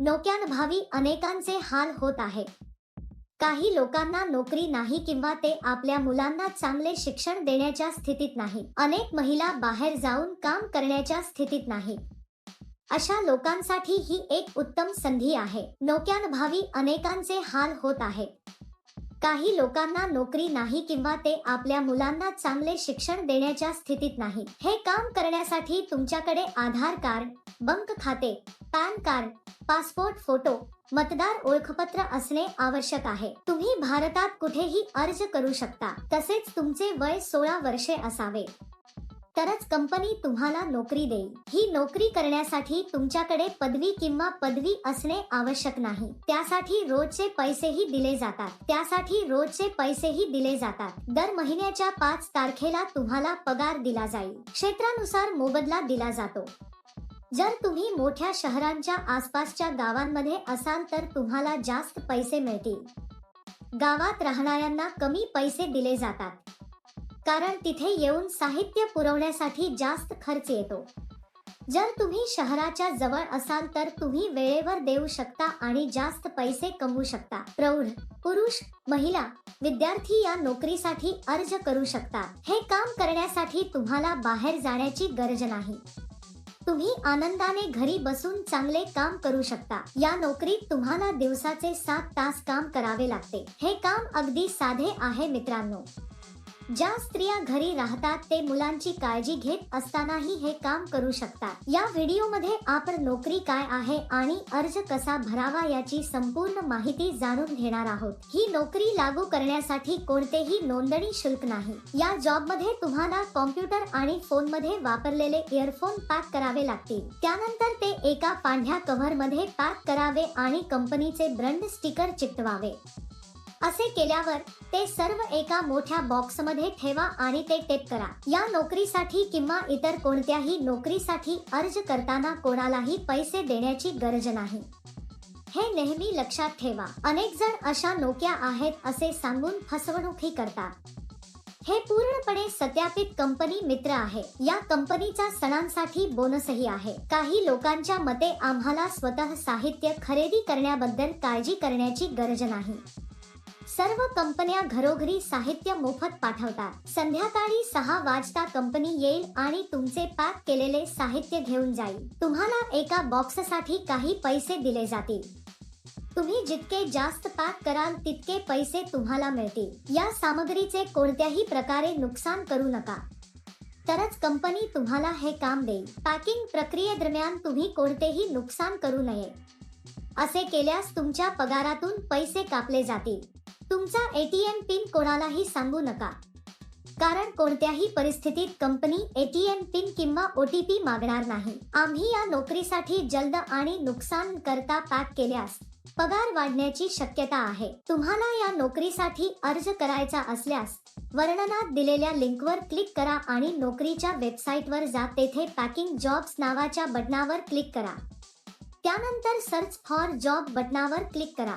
नोक्यांभावी अनेकांचे हाल होत आहे. काही लोकांना नोकरी नाही किंवा ते आपल्या मुलांना चांगले शिक्षण देण्याच्या स्थितीत नाही. अनेक महिला बाहेर जाऊन काम करण्याच्या स्थितीत नाही. अशा लोकांसाठी ही एक उत्तम संधी आहे. नोक्यांभावी अनेकांचे हाल होत आहे. काही लोकांना नोकरी नाही किंवा ते आपल्या मुलांना चांगले शिक्षण देण्याच्या स्थितीत नाही. हे काम करण्यासाठी तुमच्याकडे आधार कार्ड बंक खाते पॅन कार्ड पासपोर्ट फोटो मतदार ओळखपत्र असणे आवश्यक आहे. तुम्ही भारतात कुठेही अर्ज करू शकता. तसेच तुमचे वय सोळा वर्षे असावे. तरच कंपनी तुम्हाला नोकरी देईल. ही नोकरी करण्यासाठी तुमच्याकडे पदवी किंवा पदवी असणे आवश्यक नाही. त्यासाठी रोजचे पैसेही दिले जातात. त्यासाठी रोजचे पैसेही दिले जातात. दर महिन्याच्या पाच तारखेला तुम्हाला पगार दिला जाईल. क्षेत्रानुसार मोबदला दिला जातो. जर तुम्ही मोठ्या शहरांच्या आसपासच्या गावांमध्ये असाल तर तुम्हाला जास्त पैसे मिळतील. गावात राहणाऱ्यांना कमी पैसे दिले जातात. कारण तिथे येऊन साहित्य पुरवण्यासाठी जास्त खर्च येतो. जर तुम्ही शहराच्या जवळ असाल तर तुम्ही वेळेवर देऊ शकता आणि जास्त पैसे कमवू शकता. प्रौढ पुरुष महिला विद्यार्थी या नोकरीसाठी अर्ज करू शकता. हे काम करण्यासाठी तुम्हाला बाहेर जाण्याची गरज नाही. तुम्ही आनंदाने घरी बसून चांगले काम करू शकता. या नोकरीत तुम्हाला दिवसाचे सात तास काम करावे लागते. हे काम अगदी साधे आहे मित्रांनो. ज्या स्त्रिया घरी राहतात ते मुलांची काळजी घेत असतानाही हे काम करू शकतात. या व्हिडिओमध्ये आपण नोकरी काय आहे आणि अर्ज कसा भरावा याची संपूर्ण माहिती जाणून घेणार आहोत. ही नोकरी लागू करण्यासाठी कोणतेही नोंदणी शुल्क नाही. या जॉबमध्ये तुम्हाला कॉम्प्युटर आणि फोनमध्ये वापरलेले इयरफोन पॅक करावे लागतील. त्यानंतर ते एका पांढऱ्या कव्हरमध्ये पॅक करावे आणि कंपनीचे ब्रँड स्टिकर चिकटवावे. असे केल्यावर ते सर्व एका मोठ्या बॉक्समध्ये ठेवा आणि ते टेप करा. या नोकरीसाठी किंवा इतर कोणत्याही नोकरीसाठी अर्ज करताना कोणालाही पैसे देण्याची गरज नाही. हे नेहमी लक्षात ठेवा. अनेक जण अशा नोक्या आहेत असे सांगून फसवणूकही करतात. हे पूर्णपणे सत्यापित कंपनी मित्र आहे. या कंपनीचा सणांसाठी बोनसही आहे. काही लोकांच्या मते आम्हाला स्वतः साहित्य खरेदी करण्याबद्दल काळजी करण्याची गरज नाही. सर्व कंपन्या घरोघरी साहित्य मोफत पाठवतात. संध्याकाळी सहा वाजता कंपनी येईल आणि तुमचे पॅक केलेले साहित्य घेऊन जाईल. तुम्हाला एका बॉक्ससाठी काही पैसे दिले जातील. तुम्ही जितके जास्त पॅक कराल तितके पैसे तुम्हाला मिळतील. या सामग्रीचे कोणत्याही प्रकारे नुकसान करू नका. तरच कंपनी तुम्हाला हे काम देईल. पॅकिंग प्रक्रियेदरम्यान तुम्ही कोणतेही नुकसान करू नये. असे केल्यास तुमच्या पगारातून पैसे कापले जातील. तुमचा एटीएम पिन कोणालाही सांगू नका. कारण कोणत्याही परिस्थितीत कंपनी एटीएम पिन किंवा ओटीपी मागणार नाही. आम्ही या नोकरीसाठी जलद आणि नुकसान करता पॅक केल्यास पगार वाढण्याची शक्यता आहे. तुम्हाला या नोकरीसाठी अर्ज करायचा असल्यास वर्णनात दिलेल्या लिंकवर क्लिक करा आणि नोकरीच्या वेबसाईटवर जा. तेथे पॅकिंग जॉब्स नावाच्या बटनावर क्लिक करा. त्यानंतर सर्च फॉर जॉब बटनावर क्लिक करा.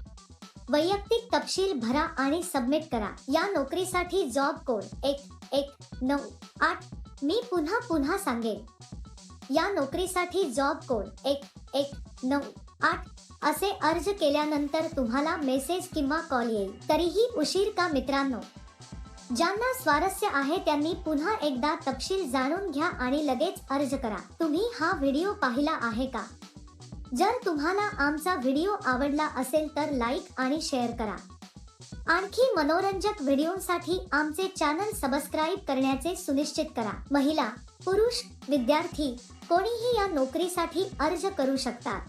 वैयक्तिक तपशील भरा आणि सबमिट करा. या नोकरीसाठी जॉब कोड एक एक नऊ आठ मी पुन्हा पुन्हा सांगेन. या नोकरीसाठी जॉब कोड एक एक नऊ आठ असे अर्ज केल्यानंतर तुम्हाला मेसेज किंवा कॉल येईल. तरीही उशीर का मित्रांनो? ज्यांना स्वारस्य आहे त्यांनी पुन्हा एकदा तपशील जाणून घ्या आणि लगेच अर्ज करा. तुम्ही हा व्हिडिओ पाहिला आहे का? जर तुम्हाला आमचा व्हिडिओ आवडला असेल तर लाईक आणि शेअर करा. आणखी मनोरंजक व्हिडिओसाठी आमचे चॅनल सबस्क्राईब करण्याचे सुनिश्चित करा. महिला पुरुष विद्यार्थी कोणीही या नोकरीसाठी अर्ज करू शकतात.